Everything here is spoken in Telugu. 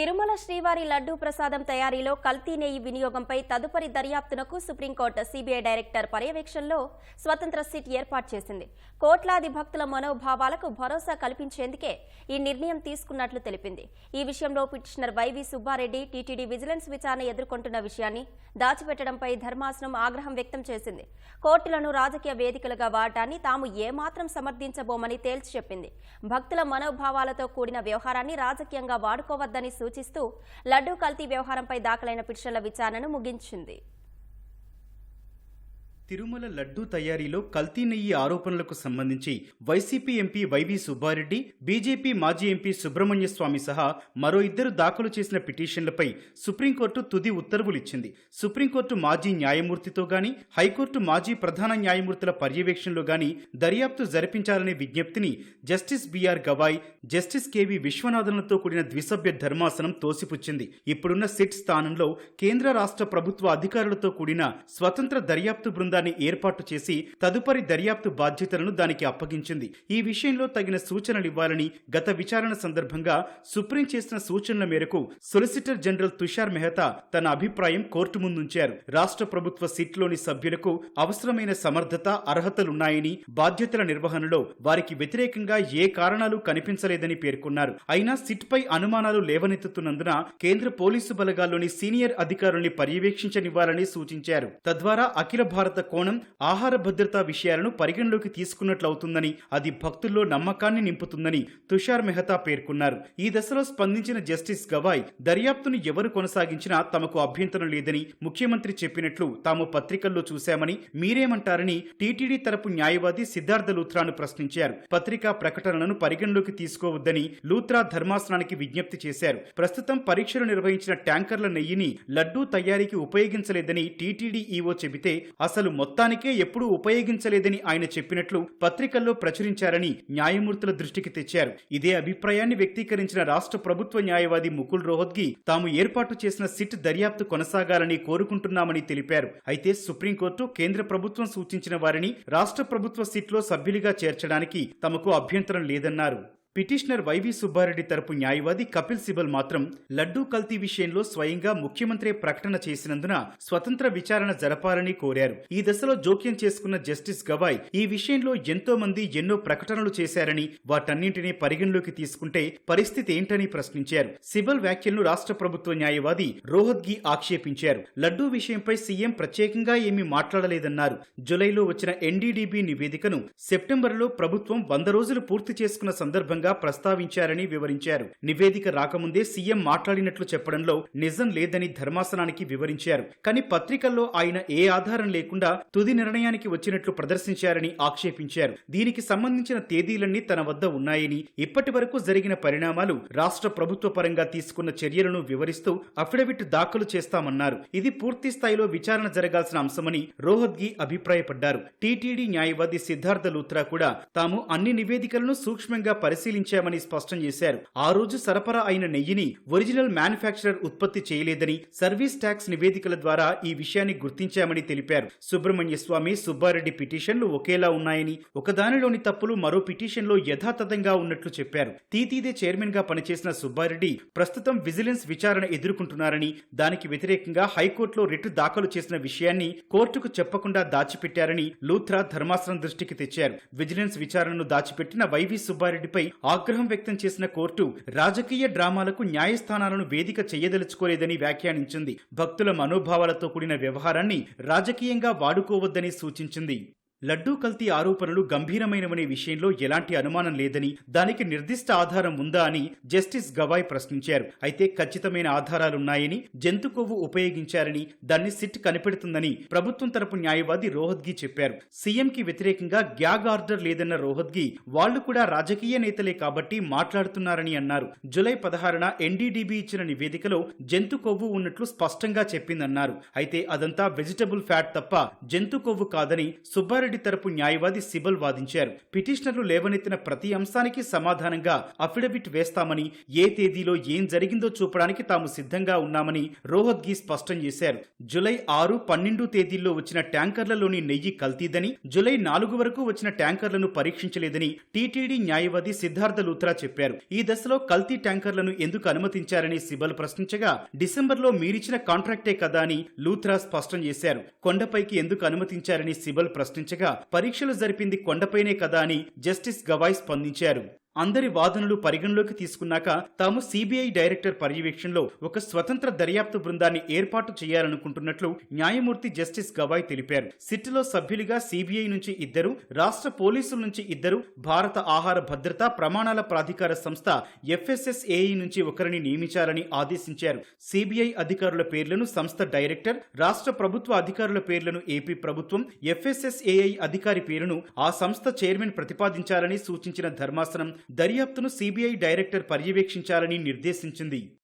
తిరుమల శ్రీవారి లడ్డూ ప్రసాదం తయారీలో కల్తీ నెయ్యి వినియోగంపై తదుపరి దర్యాప్తునకు సుప్రీంకోర్టు సీబీఐ డైరెక్టర్ పర్యవేక్షణలో స్వతంత్ర సిట్ ఏర్పాటు చేసింది. కోట్లాది భక్తుల మనోభావాలకు భరోసా కల్పించేందుకే ఈ నిర్ణయం తీసుకున్నట్లు తెలిపింది. ఈ విషయంలో petitioner YV Subba Reddy TTD vigilance విచారణ ఎదుర్కొంటున్న విషయాన్ని దాచిపెట్టడంపై ధర్మాసనం ఆగ్రహం వ్యక్తం చేసింది. కోర్టులను రాజకీయ వేదికలుగా వాడటాన్ని తాము ఏమాత్రం సమర్థించబోమని తేల్చి చెప్పింది. భక్తుల మనోభావాలతో కూడిన వ్యవహారాన్ని రాజకీయంగా వాడుకోవద్దని సూచిస్తూ లడ్డూ కల్తీ వ్యవహారంపై దాఖలైన పిటిషన్ల విచారణను ముగించింది. తిరుమల లడ్డూ తయారీలో కల్తీ నెయ్యి ఆరోపణలకు సంబంధించి YCP MP YV Subba Reddy BJP మాజీ ఎంపీ సుబ్రహ్మణ్య స్వామి సహా మరో ఇద్దరు దాఖలు చేసిన పిటిషన్లపై సుప్రీంకోర్టు తుది ఉత్తర్వులిచ్చింది. సుప్రీంకోర్టు మాజీ న్యాయమూర్తితో గాని హైకోర్టు మాజీ ప్రధాన న్యాయమూర్తుల పర్యవేక్షణలో గాని దర్యాప్తు జరిపించాలనే విజ్ఞప్తిని justice BR Gavai justice KV విశ్వనాథన్లతో కూడిన ద్విసభ్య ధర్మాసనం తోసిపుచ్చింది. ఇప్పుడున్న సిట్ స్థానంలో కేంద్ర రాష్ట్ర ప్రభుత్వ అధికారులతో కూడిన స్వతంత్ర దర్యాప్తు బృందాన్ని ఏర్పాటు చేసి తదుపరి దర్యాప్తు బాధ్యతలను దానికి అప్పగించింది. ఈ విషయంలో తగిన సూచనలు ఇవ్వాలని గత విచారణ సందర్భంగా సుప్రీం చేసిన సూచనల మేరకు సొలిసిటర్ జనరల్ తుషార్ మెహతా తన అభిప్రాయం కోర్టు ముందుంచారు. రాష్ట్ర ప్రభుత్వ సిట్లోని సభ్యులకు అవసరమైన సమర్థత అర్హతలున్నాయని బాధ్యతల నిర్వహణలో వారికి వ్యతిరేకంగా ఏ కారణాలు కనిపించలేదని పేర్కొన్నారు. అయినా సిట్ పై అనుమానాలు లేవనెత్తుతున్నందున కేంద్ర పోలీసు బలగాల్లోని సీనియర్ అధికారుల్ని పర్యవేక్షించనివ్వాలని సూచించారు. తద్వారా అఖిల భారత కోణం ఆహార భద్రతా విషయాలను పరిగణలోకి తీసుకున్నట్లవుతుందని అది భక్తుల్లో నమ్మకాన్ని నింపుతుందని తుషార్ మెహతా పేర్కొన్నారు. ఈ దశలో స్పందించిన జస్టిస్ గవాయ్ దర్యాప్తును ఎవరు కొనసాగించినా తమకు అభ్యంతరం లేదని ముఖ్యమంత్రి చెప్పినట్లు తాము పత్రికల్లో చూశామని మీరేమంటారని టీటీడీ తరపు న్యాయవాది సిద్ధార్థ లూత్రాను ప్రశ్నించారు. పత్రికా ప్రకటనలను పరిగణలోకి తీసుకోవద్దని లూత్రా ధర్మాసనానికి విజ్ఞప్తి చేశారు. ప్రస్తుతం పరీక్షలు నిర్వహించిన ట్యాంకర్ల నెయ్యిని లడ్డూ తయారీకి ఉపయోగించలేదని టీటీడీ ఈవో చెబితే అసలు మొత్తానికే ఎప్పుడూ ఉపయోగించలేదని ఆయన చెప్పినట్లు పత్రికల్లో ప్రచురించారని న్యాయమూర్తుల దృష్టికి తెచ్చారు. ఇదే అభిప్రాయాన్ని వ్యక్తీకరించిన రాష్ట్ర ప్రభుత్వ న్యాయవాది ముకుల్ రోహత్గి తాము ఏర్పాటు చేసిన సిట్ దర్యాప్తు కొనసాగాలని కోరుకుంటున్నామని తెలిపారు. అయితే సుప్రీంకోర్టు కేంద్ర ప్రభుత్వం సూచించిన వారిని రాష్ట్ర ప్రభుత్వ సిట్లో సభ్యులుగా చేర్చడానికి తమకు అభ్యంతరం లేదన్నారు. పిటిషనర్ వైవి సుబ్బారెడ్డి తరపు న్యాయవాది కపిల్ సిబల్ మాత్రం లడ్డూ కల్తీ విషయంలో స్వయంగా ముఖ్యమంత్రి ప్రకటన చేసినందున స్వతంత్ర విచారణ జరపాలని కోరారు. ఈ దశలో జోక్యం చేసుకున్న జస్టిస్ గవాయ్ ఈ విషయంలో ఎంతో మంది ఎన్నో ప్రకటనలు చేశారని వాటన్నింటినీ పరిగణలోకి తీసుకుంటే పరిస్థితి ఏంటని ప్రశ్నించారు. సిబల్ వ్యాఖ్యలను రాష్ట్ర ప్రభుత్వ న్యాయవాది రోహద్గి ఆక్షేపించారు. లడ్డూ విషయంపై సీఎం ప్రత్యేకంగా ఏమీ మాట్లాడలేదన్నారు. జులైలో వచ్చిన ఎన్డీడీబీ నివేదికను సెప్టెంబర్లో ప్రభుత్వం వంద రోజులు పూర్తి చేసుకున్న సందర్భంగా ప్రస్తావించారని వివరించారు. నివేదిక రాకముందే సీఎం మాట్లాడినట్లు చెప్పడంలో నిజం లేదని ధర్మాసనానికి వివరించారు. కానీ పత్రికల్లో ఆయన ఏ ఆధారం లేకుండా తుది నిర్ణయానికి వచ్చినట్లు ప్రదర్శించారని ఆక్షేపించారు. దీనికి సంబంధించిన తేదీలన్నీ తన వద్ద ఉన్నాయని ఇప్పటి వరకు జరిగిన పరిణామాలు రాష్ట్ర ప్రభుత్వ పరంగా తీసుకున్న చర్యలను వివరిస్తూ అఫిడవిట్ దాఖలు చేస్తామన్నారు. ఇది పూర్తి స్థాయిలో విచారణ జరగాల్సిన అంశమని రోహద్గి అభిప్రాయపడ్డారు. టీటీడీ న్యాయవాది సిద్ధార్థ లూత్రా కూడా తాము అన్ని నివేదికలను సూక్ష్మంగా పరిశీలించామని స్పష్టం చేశారు. ఆ రోజు సరఫరా అయిన నెయ్యిని ఒరిజినల్ మ్యానుఫ్యాక్చరర్ ఉత్పత్తి చేయలేదని సర్వీస్ ట్యాక్స్ నివేదికల ద్వారా ఈ విషయాన్ని గుర్తించామని తెలిపారు. సుబ్రహ్మణ్య స్వామి సుబ్బారెడ్డి పిటిషన్లు ఒకేలా ఉన్నాయని ఒకదానిలోని తప్పులు మరో పిటిషన్లో యథాతథంగా ఉన్నట్లు చెప్పారు. తీతీదే చైర్మన్గా పనిచేసిన సుబ్బారెడ్డి ప్రస్తుతం విజిలెన్స్ విచారణ ఎదుర్కొంటున్నారని దానికి వ్యతిరేకంగా హైకోర్టులో రిట్ దాఖలు చేసిన విషయాన్ని కోర్టుకు చెప్పకుండా దాచిపెట్టారని లూథ్రా ధర్మాసనం దృష్టికి తెచ్చారు. విజిలెన్స్ విచారణను దాచిపెట్టిన వైవి సుబ్బారెడ్డిపై ఆగ్రహం వ్యక్తం చేసిన కోర్టు రాజకీయ డ్రామాలకు న్యాయస్థానాలను వేదిక చేయదలుచుకోలేదని వ్యాఖ్యానించింది. భక్తుల మనోభావాలతో కూడిన వ్యవహారాన్ని రాజకీయంగా వాడుకోవద్దని సూచించింది. లడ్డూ కల్తీ ఆరోపణలు గంభీరమైనవనే విషయంలో ఎలాంటి అనుమానం లేదని దానికి నిర్దిష్ట ఆధారం ఉందా అని జస్టిస్ గవాయ్ ప్రశ్నించారు. అయితే ఖచ్చితమైన ఆధారాలున్నాయని జంతు కొవ్వు ఉపయోగించారని దాన్ని సిట్ కనిపెడుతుందని ప్రభుత్వం తరపు న్యాయవాది రోహద్గి చెప్పారు. సీఎంకి వ్యతిరేకంగా గ్యాగ్ ఆర్డర్ లేదన్న రోహద్గి వాళ్ళు కూడా రాజకీయ నేతలే కాబట్టి మాట్లాడుతున్నారని అన్నారు. జులై పదహారున ఎన్డీడీబీ ఇచ్చిన నివేదికలో జంతు కొవ్వు ఉన్నట్లు స్పష్టంగా చెప్పిందన్నారు. అయితే అదంతా వెజిటబుల్ ఫ్యాట్ తప్ప జంతు కొవ్వు కాదని సుబ్బారెడ్డి రెడ్డి తరపు న్యాయవాది సిబల్ వాదించారు. పిటిషనర్లు లేవనెత్తిన ప్రతి అంశానికి సమాధానంగా అఫిడవిట్ వేస్తామని ఏ తేదీలో ఏం జరిగిందో చూపడానికి తాము సిద్ధంగా ఉన్నామని రోహద్గి స్పష్టం చేశారు. జులై ఆరు పన్నెండు తేదీల్లో వచ్చిన ట్యాంకర్లలోని నెయ్యి కల్తీదని జులై నాలుగు వరకు వచ్చిన ట్యాంకర్లను పరీక్షించలేదని టీటీడీ న్యాయవాది సిద్ధార్థ లూత్రా చెప్పారు. ఈ దశలో కల్తీ ట్యాంకర్లను ఎందుకు అనుమతించారని సిబల్ ప్రశ్నించగా డిసెంబర్లో మీరిచ్చిన కాంట్రాక్టే కదా అని లూత్రా స్పష్టం చేశారు. కొండపైకి ఎందుకు అనుమతించారని సిబల్ ప్రశ్నించగా పరీక్షలు జరిపింది కొండపైనే కదా అని జస్టిస్ గవాయ్ స్పందించారు. అందరి వాదనలు పరిగణలోకి తీసుకున్నాక తాము సిబిఐ డైరెక్టర్ పర్యవేక్షణలో ఒక స్వతంత్ర దర్యాప్తు బృందాన్ని ఏర్పాటు చేయాలనుకుంటున్నట్లు న్యాయమూర్తి జస్టిస్ గవాయ్ తెలిపారు. సిట్లో సభ్యులుగా సిబిఐ నుంచి ఇద్దరు రాష్ట్ర పోలీసుల నుంచి ఇద్దరు భారత ఆహార భద్రత ప్రమాణాల ప్రాధికార సంస్థ ఎఫ్ఎస్ఎస్ఏఈ నుంచి ఒకరిని నియమించాలని ఆదేశించారు. సిబిఐ అధికారుల పేర్లను సంస్థ డైరెక్టర్ రాష్ట్ర ప్రభుత్వ అధికారుల పేర్లను ఏపీ ప్రభుత్వం ఎఫ్ఎస్ఎస్ఏఐ అధికారి పేరును ఆ సంస్థ చైర్మన్ ప్రతిపాదించాలని సూచించిన ధర్మాసనం దర్యాప్తును సిబిఐ డైరెక్టర్ పర్యవేక్షించాలని నిర్దేశించింది.